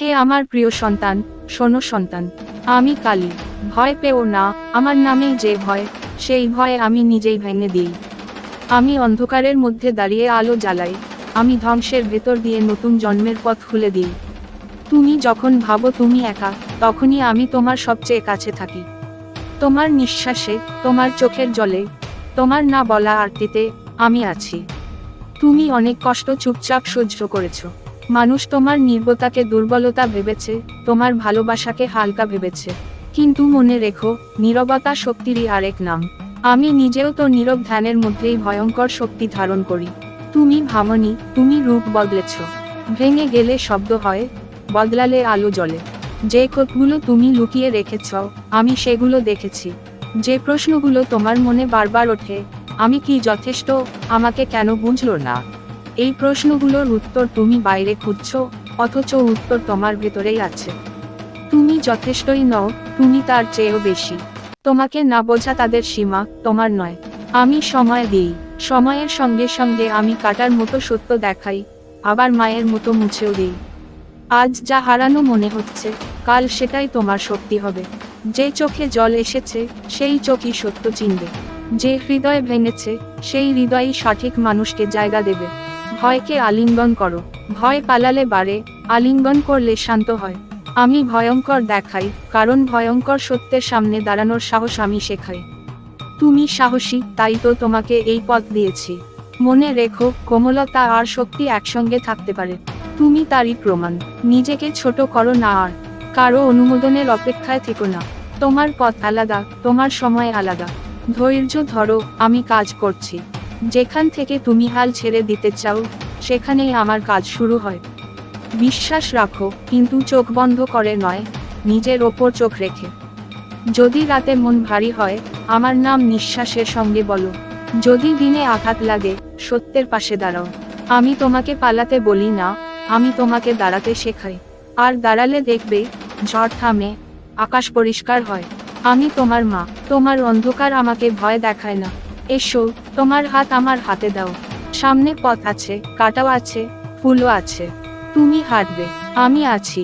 হে আমার প্রিয় সন্তান, শোনো সন্তান, আমি কালী, ভয় পেও না, আমার নামেই যে ভয়, সেই ভয়ে আমি নিজেই ভেঙে দিই। আমি অন্ধকারের মধ্যে দাঁড়িয়ে আলো জ্বালাই, আমি ধ্বংসের ভেতর দিয়ে নতুন জন্মের পথ খুলে দিই। তুমি যখন ভাবো তুমি একা, তখনই আমি তোমার সবচেয়ে কাছে থাকি। তোমার নিঃশ্বাসে, তোমার চোখের জলে, তোমার না বলা আরতিতে আমি আছি। তুমি অনেক কষ্ট চুপচাপ সহ্য করেছ। মানুষ তোমার নির্বতাকে দুর্বলতা ভেবেছে, তোমার ভালোবাসাকে হালকা ভেবেছে। কিন্তু মনে রেখো, নীরবতা শক্তিরই আরেক নাম। আমি নিজেও তো নীরব ধ্যানের মধ্যেই ভয়ঙ্কর শক্তি ধারণ করি। তুমি ভামনি, তুমি রূপ বদলেছ। ভেঙে গেলে শব্দ হয়, বদলালে আলো জ্বলে। যে ক্ষতগুলো তুমি লুকিয়ে রেখেছ, আমি সেগুলো দেখেছি। যে প্রশ্নগুলো তোমার মনে বারবার ওঠে, আমি কি যথেষ্ট, আমাকে কেন বুঝলো না? এই প্রশ্নগুলোর উত্তর তুমি বাইরে খুঁজছ, অথচ উত্তর তোমার ভেতরেই আছে। তুমি যথেষ্টই নও, তুমি তার চেয়েও বেশি। তোমাকে না বোঝা তাদের সীমা, তোমার নয়। আমি সময় দিই। সময়ের সঙ্গে সঙ্গে আমি কাটার মতো সত্য দেখাই, আবার মায়ের মতো মুছেও দিই। আজ যা হারানো মনে হচ্ছে, কাল সেটাই তোমার শক্তি হবে। যে চোখে জল এসেছে, সেই চোখই সত্য চিনবে। যে হৃদয় ভেঙেছে, সেই হৃদয়ই সঠিক মানুষকে জায়গা দেবে। ভয়কে আলিঙ্গন করো। ভয় পালালে বাড়ে, আলিঙ্গন করলে শান্ত হয়। আমি ভয়ঙ্কর দেখাই, কারণ ভয়ঙ্কর সত্যের সামনে দাঁড়ানোর সাহস আমি শেখাই। তুমি সাহসী, তাই তো তোমাকে এই পথ দিয়েছি। মনে রেখো, কোমলতা আর শক্তি একসঙ্গে থাকতে পারে। তুমি তারই প্রমাণ। নিজেকে ছোট করো না আর। কারও অনুমোদনের অপেক্ষায় থেকো না। তোমার পথ আলাদা, তোমার সময় আলাদা। ধৈর্য ধরো, আমি কাজ করছি। যেখান থেকে তুমি হাল ছেড়ে দিতে চাও, সেখানেই আমার কাজ শুরু হয়। বিশ্বাস রাখো, কিন্তু চোখ বন্ধ করে নয়, নিজের ওপর চোখ রেখে। যদি রাতে মন ভারী হয়, আমার নাম নিঃশ্বাসের সঙ্গে বলো। যদি দিনে আঘাত লাগে, সত্যের পাশে দাঁড়াও। আমি তোমাকে পালাতে বলি না, আমি তোমাকে দাঁড়াতে শেখাই। আর দাঁড়ালে দেখবে, ঝড় থামে, আকাশ পরিষ্কার হয়। আমি তোমার মা, তোমার অন্ধকার আমাকে ভয় দেখায় না। এসো, তোমার হাত আমার হাতে দাও। সামনে পথ আছে, কাটাও আছে, ফুলও আছে। তুমি হাঁটবে, আমি আছি।